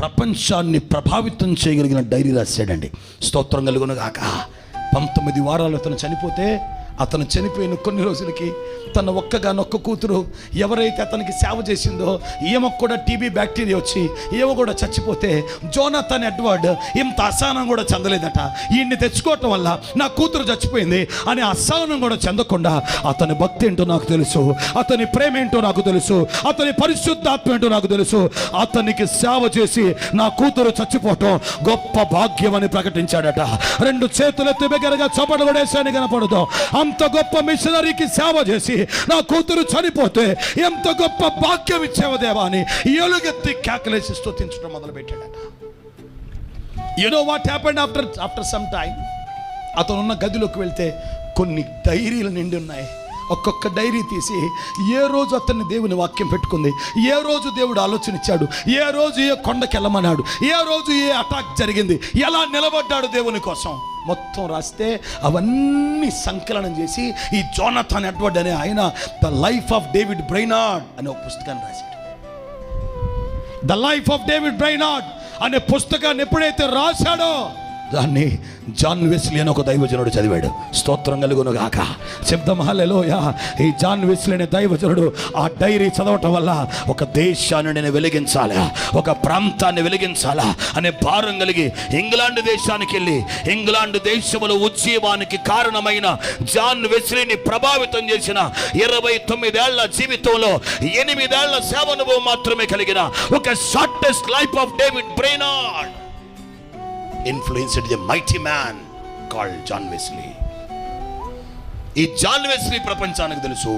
ప్రపంచాన్ని ప్రభావితం చేయగలిగిన డైరీ రాశాడండి. స్తోత్రం కలుగును గాక పంతొమ్మిది వారాలు అతను చనిపోతే అతను చనిపోయిన కొన్ని రోజులకి తన ఒక్కగానొక్క కూతురు ఎవరైతే అతనికి సేవ చేసిందో ఈమె కూడా టీబీ బ్యాక్టీరియా వచ్చి ఈమె కూడా చచ్చిపోతే జోనతన్ ఎడ్వర్డ్ ఇంత అసహనం కూడా చెందలేదట. ఈయన్ని తెచ్చుకోవటం వల్ల నా కూతురు చచ్చిపోయింది అని అసహనం కూడా చెందకుండా అతని భక్తి ఏంటో నాకు తెలుసు అతని ప్రేమ ఏంటో నాకు తెలుసు అతని పరిశుద్ధాత్మ ఏంటో నాకు తెలుసు. అతనికి సేవ చేసి నా కూతురు చచ్చిపోవటం గొప్ప భాగ్యం అని ప్రకటించాడట. రెండు చేతులెత్తి బిగ్గరగా చపడు పడేసాని కనపడదు. అంత గొప్ప మిషనరీకి సేవ చేసి నా కూతురు చనిపోతే ఎంత గొప్ప భాగ్యం ఇచ్చేవ దేవా అని ఏలుగెత్తి కేకలేసి స్తుతించడం మొదలుపెట్టాడు you know what happened after after some time అతను ఉన్న గదిలోకి వెళ్తే కొన్ని డైరీలు నిండి ఉన్నాయి. ఒక్కొక్క డైరీ తీసి ఏ రోజు అతన్ని దేవుని వాక్యం పెట్టుకుంది? ఏ రోజు దేవుడు ఆలోచన ఇచ్చాడు? ఏ రోజు ఏ కొండకి వెళ్ళమన్నాడు? ఏ రోజు ఏ అటాక్ జరిగింది? ఎలా నిలబడ్డాడు దేవుని కోసం? మొత్తం రాస్తే అవన్నీ సంకలనం చేసి ఈ జోనథాన్ ఎడ్వర్డ్ అనే ఆయన the life of David Brainerd అనే ఒక పుస్తకాన్ని రాశాడు. The life of David Brainerd అనే పుస్తకాన్ని ఎప్పుడైతే రాశాడో దాన్ని జాన్ వెస్లీ అని ఒక దైవజనుడు చదివాడు. స్తోత్రం కలుగును గాక. శబ్దం ఈ జాన్ వెస్లీ అనే దైవజనుడు ఆ డైరీ చదవటం వల్ల ఒక దేశాన్ని నేను వెలిగించాలా ఒక ప్రాంతాన్ని వెలిగించాలా అనే భారం కలిగి ఇంగ్లాండ్ దేశానికి వెళ్ళి ఇంగ్లాండ్ దేశంలో ఉద్యమానికి కారణమైన జాన్ వెస్లీని ప్రభావితం చేసిన ఇరవై తొమ్మిదేళ్ళ జీవితంలో ఎనిమిదేళ్ళ సేవనుభవం మాత్రమే కలిగిన ఒక shortest life of David Brainerd. Influenced the mighty man call John Wesley ఈ జాన్ వెస్లీ ప్రపంచానికి తెలుసు.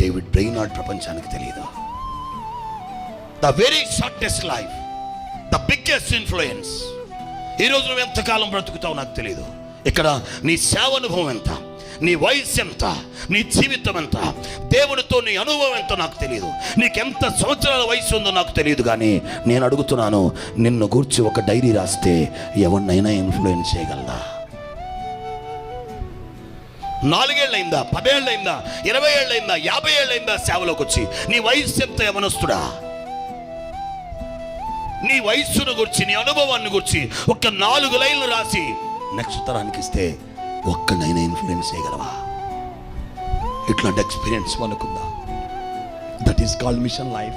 డేవిడ్ బ్రెయినాడ్ ప్రపంచానికి తెలియదు. The very shortest life the biggest influence ఈరోజు నువ్వు ఎంతకాలం బ్రతుకుతావు నాకు తెలియదు ఇక్కడ నీ సేవానుభవం ఎంత? నీ వయసు ఎంత? నీ జీవితం ఎంత? దేవుడితో నీ అనుభవం ఎంతో నాకు తెలియదు నీకెంత సంవత్సరాల వయసు ఉందో నాకు తెలియదు కానీ నేను అడుగుతున్నాను నిన్ను గూర్చి ఒక డైరీ రాస్తే ఎవరినైనా ఇన్ఫ్లుయెన్స్ చేయగలదా? నాలుగేళ్ళైందా పదేళ్ళైందా ఇరవై ఏళ్ళైందా యాభై ఏళ్ళైందా సేవలోకి వచ్చి నీ వయసు ఎంత యవనస్తుడా? నీ వయస్సును గురించి నీ అనుభవాన్ని గురించి ఒక నాలుగు లైన్లు రాసి నెక్స్ట్ తరానికి ఇస్తే ఒక్కనైనా ఇన్ఫ్లుయెన్స్ చేయగలవా? ఇట్లాంటి experience మనకుందా that is called mission life